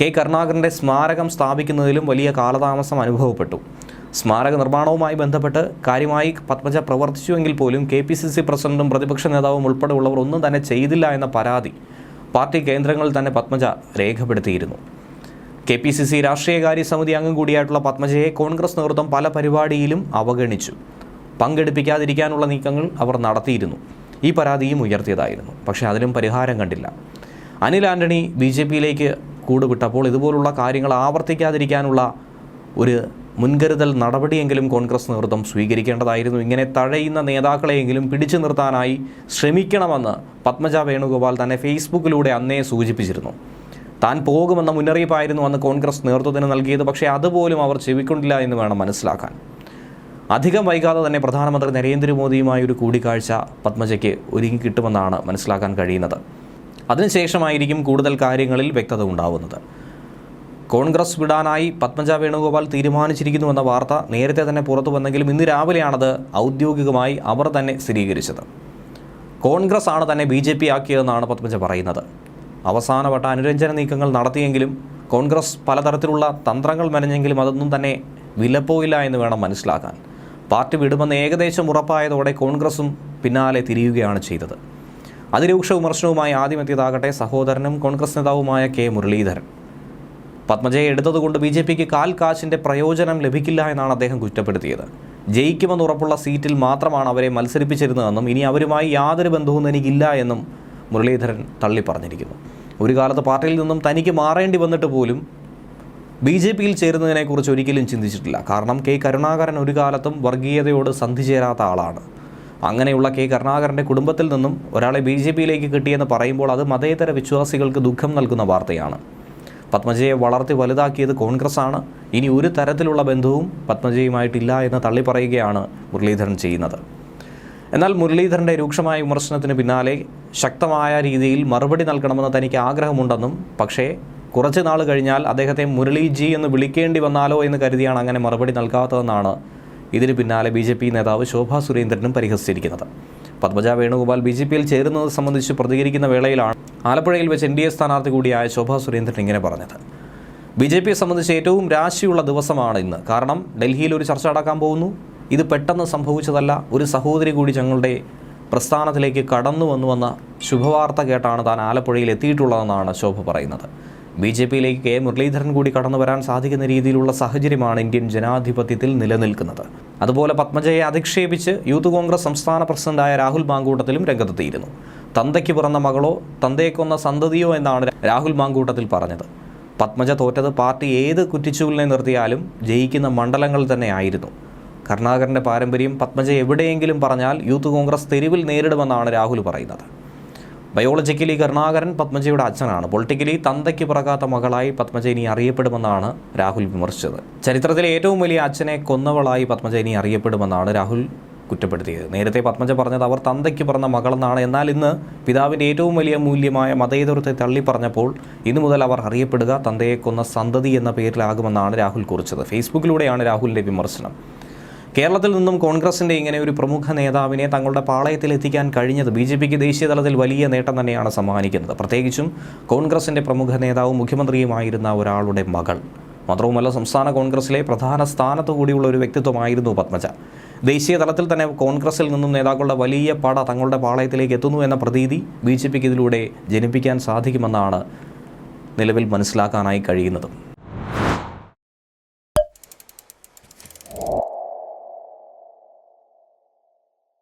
K കരുണാകരന്റെ സ്മാരകം സ്ഥാപിക്കുന്നതിലും വലിയ കാലതാമസം അനുഭവപ്പെട്ടു. സ്മാരക നിർമ്മാണവുമായി ബന്ധപ്പെട്ട് കാര്യമായി പത്മജ പ്രവർത്തിച്ചുവെങ്കിൽ പോലും കെ പി സി സി പ്രസിഡന്റും പ്രതിപക്ഷ നേതാവും ഉൾപ്പെടെയുള്ളവർ ഒന്നും തന്നെ ചെയ്തില്ല എന്ന പരാതി പാർട്ടി കേന്ദ്രങ്ങളിൽ തന്നെ പത്മജ രേഖപ്പെടുത്തിയിരുന്നു. കെ പി സി സി രാഷ്ട്രീയകാര്യ സമിതി അംഗം കൂടിയായിട്ടുള്ള പത്മജയെ കോൺഗ്രസ് നേതൃത്വം പല പരിപാടിയിലും അവഗണിച്ചു. പങ്കെടുപ്പിക്കാതിരിക്കാനുള്ള നീക്കങ്ങൾ അവർ നടത്തിയിരുന്നു. ഈ പരാതിയും ഉയർത്തിയതായിരുന്നു. പക്ഷേ അതിലും പരിഹാരം കണ്ടില്ല. അനിൽ ആന്റണി ബി ജെ പിയിലേക്ക് കൂടുവിട്ടപ്പോൾ ഇതുപോലുള്ള കാര്യങ്ങൾ ആവർത്തിക്കാതിരിക്കാനുള്ള ഒരു മുൻകരുതൽ നടപടിയെങ്കിലും കോൺഗ്രസ് നേതൃത്വം സ്വീകരിക്കേണ്ടതായിരുന്നു. ഇങ്ങനെ തഴയുന്ന നേതാക്കളെയെങ്കിലും പിടിച്ചു നിർത്താനായി ശ്രമിക്കണമെന്ന് പത്മജ വേണുഗോപാൽ തന്നെ ഫേസ്ബുക്കിലൂടെ അന്നേ സൂചിപ്പിച്ചിരുന്നു. താൻ പോകുമെന്ന മുന്നറിയിപ്പായിരുന്നു അന്ന് കോൺഗ്രസ് നേതൃത്വത്തിന് നൽകിയത്. പക്ഷേ അതുപോലും അവർ ചെവിക്കൊണ്ടില്ല എന്ന് വേണം മനസ്സിലാക്കാൻ. അധികം വൈകാതെ തന്നെ പ്രധാനമന്ത്രി നരേന്ദ്രമോദിയുമായി ഒരു കൂടിക്കാഴ്ച പത്മജയ്ക്ക് ഒരുങ്ങി കിട്ടുമെന്നാണ് മനസ്സിലാക്കാൻ കഴിയുന്നത്. അതിനുശേഷമായിരിക്കും കൂടുതൽ കാര്യങ്ങളിൽ വ്യക്തത ഉണ്ടാവുന്നത്. കോൺഗ്രസ് വിടാനായി പത്മജ വേണുഗോപാൽ തീരുമാനിച്ചിരിക്കുന്നുവെന്ന വാർത്ത നേരത്തെ തന്നെ പുറത്തു വന്നെങ്കിലും ഇന്ന് രാവിലെയാണത് ഔദ്യോഗികമായി അവർ തന്നെ സ്ഥിരീകരിച്ചത്. കോൺഗ്രസ് ആണ് തന്നെ ബി ജെ പി ആക്കിയതെന്നാണ് പത്മജ പറയുന്നത്. അവസാനവട്ട അനുരഞ്ജന നീക്കങ്ങൾ നടത്തിയെങ്കിലും കോൺഗ്രസ് പലതരത്തിലുള്ള തന്ത്രങ്ങൾ മെനഞ്ഞെങ്കിലും അതൊന്നും തന്നെ വിലപ്പോയില്ല എന്ന് വേണം മനസ്സിലാക്കാൻ. പാർട്ടി വിടുമെന്ന് ഏകദേശം ഉറപ്പായതോടെ കോൺഗ്രസും പിന്നാലെ തിരിയുകയാണ് ചെയ്തത്. അതിരൂക്ഷ വിമർശനവുമായി ആദ്യമെത്തിയതാകട്ടെ സഹോദരനും കോൺഗ്രസ് നേതാവുമായ കെ മുരളീധരൻ. പത്മജയെ എടുത്തതുകൊണ്ട് ബി ജെ പിക്ക് കാൽ കാശിന്റെ പ്രയോജനം ലഭിക്കില്ല എന്നാണ് അദ്ദേഹം കുറ്റപ്പെടുത്തിയത്. ജയിക്കുമെന്ന് ഉറപ്പുള്ള സീറ്റിൽ മാത്രമാണ് അവരെ മത്സരിപ്പിച്ചിരുന്നതെന്നും ഇനി അവരുമായി യാതൊരു ബന്ധവും എനിക്കില്ല എന്നും മുരളീധരൻ തള്ളി പറഞ്ഞിരിക്കുന്നു ഒരു കാലത്ത് പാർട്ടിയിൽ നിന്നും തനിക്ക് മാറേണ്ടി വന്നിട്ട് പോലും ബി ജെ പിയിൽ ചേരുന്നതിനെക്കുറിച്ച് ഒരിക്കലും ചിന്തിച്ചിട്ടില്ല. കാരണം കെ കരുണാകരൻ ഒരു കാലത്തും വർഗീയതയോട് സന്ധി ചേരാത്ത ആളാണ്. അങ്ങനെയുള്ള കെ കരുണാകരന്റെ കുടുംബത്തിൽ നിന്നും ഒരാളെ ബി ജെ പിയിലേക്ക് കിട്ടിയെന്ന് പറയുമ്പോൾ അത് മതേതര വിശ്വാസികൾക്ക് ദുഃഖം നൽകുന്ന വാർത്തയാണ്. പത്മജയെ വളർത്തി വലുതാക്കിയത് കോൺഗ്രസ്സാണ്. ഇനി ഒരു തരത്തിലുള്ള ബന്ധവും പത്മജയുമായിട്ടില്ല എന്ന് തള്ളി പറയുകയാണ് മുരളീധരൻ ചെയ്യുന്നത്. എന്നാൽ മുരളീധരന്റെ രൂക്ഷമായ വിമർശനത്തിന് പിന്നാലെ ശക്തമായ രീതിയിൽ മറുപടി നൽകണമെന്ന് തനിക്ക് ആഗ്രഹമുണ്ടെന്നും പക്ഷേ കുറച്ച് നാൾ കഴിഞ്ഞാൽ അദ്ദേഹത്തെ മുരളീജി എന്ന് വിളിക്കേണ്ടി വന്നാലോ എന്ന് കരുതിയാണ് അങ്ങനെ മറുപടി നൽകാത്തതെന്നാണ് ഇതിന് പിന്നാലെ ബി ജെ പി നേതാവ് ശോഭാ സുരേന്ദ്രനും പരിഹസിച്ചിരിക്കുന്നത്. പത്മജ വേണുഗോപാൽ ബി ജെ പിയിൽ ചേരുന്നത് സംബന്ധിച്ച് പ്രതികരിക്കുന്ന വേളയിലാണ് ആലപ്പുഴയിൽ വെച്ച് എൻ ഡി എ സ്ഥാനാർത്ഥി കൂടിയായ ശോഭാ സുരേന്ദ്രൻ ഇങ്ങനെ പറഞ്ഞത്. ബി ജെ പിയെ സംബന്ധിച്ച് ഏറ്റവും രാശിയുള്ള ദിവസമാണ് ഇന്ന്. കാരണം ഡൽഹിയിൽ ഒരു ചർച്ച നടക്കാൻ പോകുന്നു. ഇത് പെട്ടെന്ന് സംഭവിച്ചതല്ല. ഒരു സഹോദരി കൂടി ഞങ്ങളുടെ പ്രസ്ഥാനത്തിലേക്ക് കടന്നു വന്നുവെന്ന ശുഭവാർത്ത കേട്ടാണ് താൻ ആലപ്പുഴയിൽ എത്തിയിട്ടുള്ളതെന്നാണ് ശോഭ പറയുന്നത്. ബി ജെ പിയിലേക്ക് കെ മുരളീധരൻ കൂടി കടന്നു വരാൻ സാധിക്കുന്ന രീതിയിലുള്ള സാഹചര്യമാണ് ഇന്ത്യൻ ജനാധിപത്യത്തിൽ നിലനിൽക്കുന്നത്. അതുപോലെ പത്മജയെ അധിക്ഷേപിച്ച് യൂത്ത് കോൺഗ്രസ് സംസ്ഥാന പ്രസിഡന്റായ രാഹുൽ മാങ്കൂട്ടത്തിലും രംഗത്തെത്തിയിരുന്നു. തന്തയ്ക്ക് പിറന്ന മകളോ തന്തയെ സന്തതിയോ എന്നാണ് രാഹുൽ മാങ്കൂട്ടത്തിൽ പറഞ്ഞത്. പത്മജ തോറ്റത് പാർട്ടി ഏത് കുറ്റിച്ചൂലിനെ നിർത്തിയാലും ജയിക്കുന്ന മണ്ഡലങ്ങൾ തന്നെ ആയിരുന്നു. പാരമ്പര്യം പത്മജ എവിടെയെങ്കിലും പറഞ്ഞാൽ യൂത്ത് കോൺഗ്രസ് തെരുവിൽ നേരിടുമെന്നാണ് രാഹുൽ പറയുന്നത്. ബയോളജിക്കലി കരുണാകരൻ പത്മജയുടെ അച്ഛനാണ്. പൊളിറ്റിക്കലി തന്തയ്ക്ക് പിറകാത്ത മകളായി പത്മജ ഇനി അറിയപ്പെടുമെന്നാണ് രാഹുൽ വിമർശിച്ചത്. ചരിത്രത്തിലെ ഏറ്റവും വലിയ അച്ഛനെ കൊന്നവളായി പത്മജ ഇനി അറിയപ്പെടുമെന്നാണ് രാഹുൽ കുറ്റപ്പെടുത്തിയത്. നേരത്തെ പത്മജ പറഞ്ഞത് അവർ തന്തയ്ക്ക് പറഞ്ഞ മകളെന്നാണ്. എന്നാൽ ഇന്ന് പിതാവിന്റെ ഏറ്റവും വലിയ മൂല്യമായ മതേതരത്തെ തള്ളി പറഞ്ഞപ്പോൾ ഇന്നു മുതൽ അവർ അറിയപ്പെടുക തന്തയെ കൊന്ന സന്തതി എന്ന പേരിലാകുമെന്നാണ് രാഹുൽ കുറിച്ചത്. ഫേസ്ബുക്കിലൂടെയാണ് രാഹുലിന്റെ വിമർശനം. കേരളത്തിൽ നിന്നും കോൺഗ്രസിന്റെ ഇങ്ങനെ ഒരു പ്രമുഖ നേതാവിനെ തങ്ങളുടെ പാളയത്തിൽ എത്തിക്കാൻ കഴിഞ്ഞത് ബി ജെ പിക്ക് ദേശീയ തലത്തിൽ വലിയ നേട്ടം തന്നെയാണ് സമ്മാനിക്കുന്നത്. പ്രത്യേകിച്ചും കോൺഗ്രസിന്റെ പ്രമുഖ നേതാവും മുഖ്യമന്ത്രിയുമായിരുന്ന ഒരാളുടെ മകൾ. മാത്രവുമല്ല സംസ്ഥാന കോൺഗ്രസിലെ പ്രധാന സ്ഥാനത്തു കൂടിയുള്ള ഒരു വ്യക്തിത്വമായിരുന്നു പത്മജ. ദേശീയ തലത്തിൽ തന്നെ കോൺഗ്രസിൽ നിന്നും നേതാക്കളുടെ വലിയ പട തങ്ങളുടെ പാളയത്തിലേക്ക് എത്തുന്നു എന്ന പ്രതീതി ബി ജെ പിക്ക് ഇതിലൂടെ ജനിപ്പിക്കാൻ സാധിക്കുമെന്നാണ് നിലവിൽ മനസ്സിലാക്കാനായി കഴിയുന്നത്.